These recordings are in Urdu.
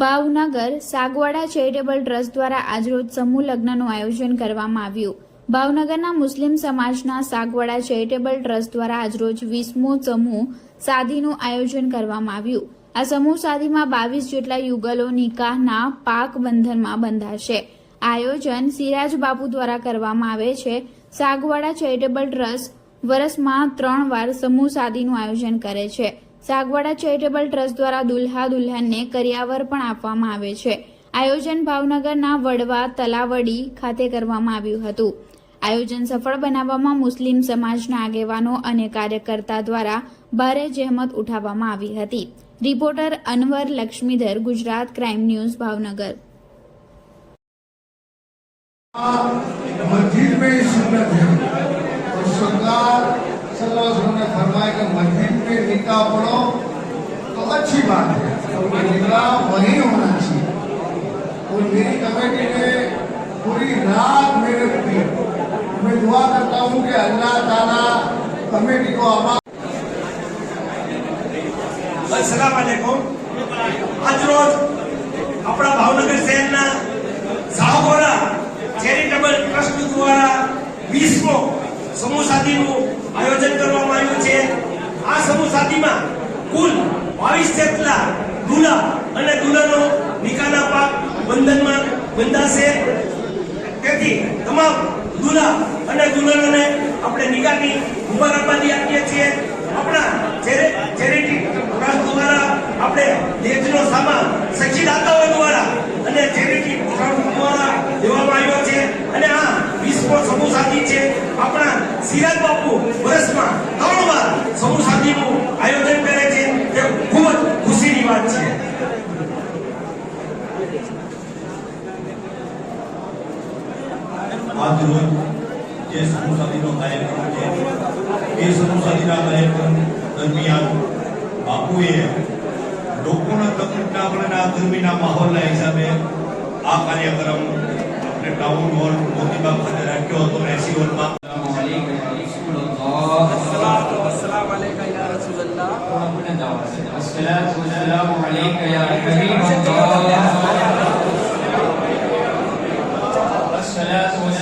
ભાવનગર સાગવાડા ચેરિટેબલ ટ્રસ્ટ દ્વારા આજરોજ સમૂહ લગ્નનું આયોજન કરવામાં આવ્યું ભાવનગરના મુસ્લિમ સમાજના સાગવાડા ચેરિટેબલ ટ્રસ્ટ દ્વારા આજરોજ વીસમો સમૂહ સાદીનું આયોજન કરવામાં આવ્યું આ સમૂહ સાદીમાં બાવીસ જેટલા યુગલો નિકાહના પાક બંધનમાં બંધાશે આયોજન સિરાજ બાપુ દ્વારા કરવામાં આવે છે સાગવાડા ચેરિટેબલ ટ્રસ્ટ વર્ષમાં ત્રણ વાર સમૂહ સાદીનું આયોજન કરે છે સાગવાડા ચેરિટેબલ ટ્રસ્ટ દ્વારા દુલ્હા દુલ્હનને કરિયાવર પણ આપવામાં આવે છે આયોજન ભાવનગરના વડવા તલાવડી ખાતે કરવામાં આવ્યું હતું આયોજન સફળ બનાવવામાં મુસ્લિમ સમાજના આગેવાનો અને કાર્યકર્તા દ્વારા ભારે જહેમત ઉઠાવવામાં આવી હતી reporter Anwar Laxmidhar Gujarat crime news Bhavnagar મસ્જિદ સુન્નત صلی اللہ علیہ وسلم نے فرمایا کہ مسجد میں نکاح پڑھو تو اچھی بات ہے نکاح وہی ہونا چاہیے اور میری کمیٹی نے پوری رات میرے پوری میں دعا کرتا ہوں کہ اللہ تعالیٰ کمیٹی کو آپ السلام علیکم آج روز اپنا بھاؤنگر سہن نا صاحب ہونا چیریٹیبل ٹرسٹ دوارا بیس کو સમૂહ સાધીનું આયોજન કરવામાં આવ્યું છે આ સમૂહ સાધીમાં કુલ બાવીસ જેટલા દુલા અને દુલાનો નિકાના પાક બંધનમાં બંધાશે તેથી તમામ દુલા અને દુલાનોને આપણે નિકાની મુબારકબાદી આપીએ છીએ આપણા ચેરિટી ટ્રસ્ટ દ્વારા આપણે દેશનો સામાન સખીદાતાઓ દ્વારા آج روز یہ سمو سدینو قائم کرو گے یہ سمو سدینہ قائم کرو درمیان باپو یہ ہے لوگوں نے تکلیف نہ بنے نہ درمی نہ ماحول نہ ایسا میں آ کاریہ کرم اپنے ٹاؤن ہال موتی باغ خطر ہے کیوں تو ایسی ہو رہا السلام علیکم یا رسول اللہ السلام علیکم یا رسول اللہ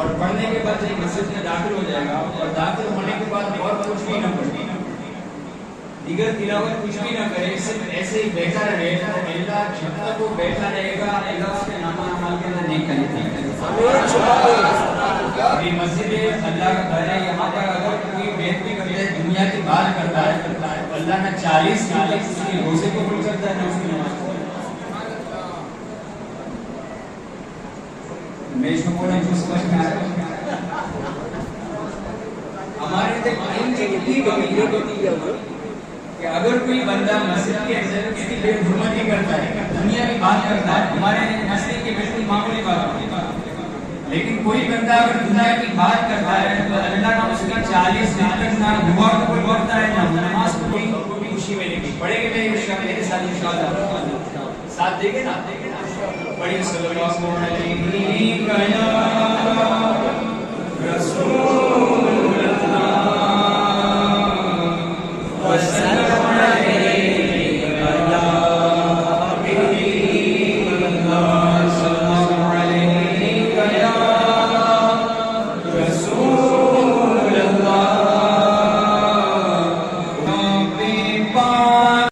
اور پڑھنے کے بعد جائے مسجد میں داخل ہو جائے گا اور داخل ہونے کے بعد اور کچھ بھی نہ کرے دیگر تلاوت کچھ بھی نہ کرے صرف ایسے ہی بیٹھا رہے گا اللہ جب تک وہ بیٹھا رہے گا اللہ اس کے نام مال کے اندر نہیں کرے یہ مسجد ہے اللہ کا گھر ہے یہاں پر اگر کوئی بیت بھی کرتا ہے دنیا کی بات کرتا ہے اللہ نہ چالیس چالیس اس کے روزے کو بھول کرتا ہے نہ اس کی نماز کو سمجھ میں ہمارے ہمارے کے کمی ہے ہے ہے کہ اگر کوئی بندہ مسجد اندر کسی بے حرمتی کرتا کرتا دنیا بات بات نسل معمولی لیکن کوئی بندہ اگر دنیا کی بات کرتا ہے تو اللہ اللہ کا کا اس چالیس نہ نہ ہے نماز کو کوئی خوشی پڑھے گے گے میرے ساتھ ساتھ انشاءاللہ دے نا صلی علیہ وسلم I Ukraina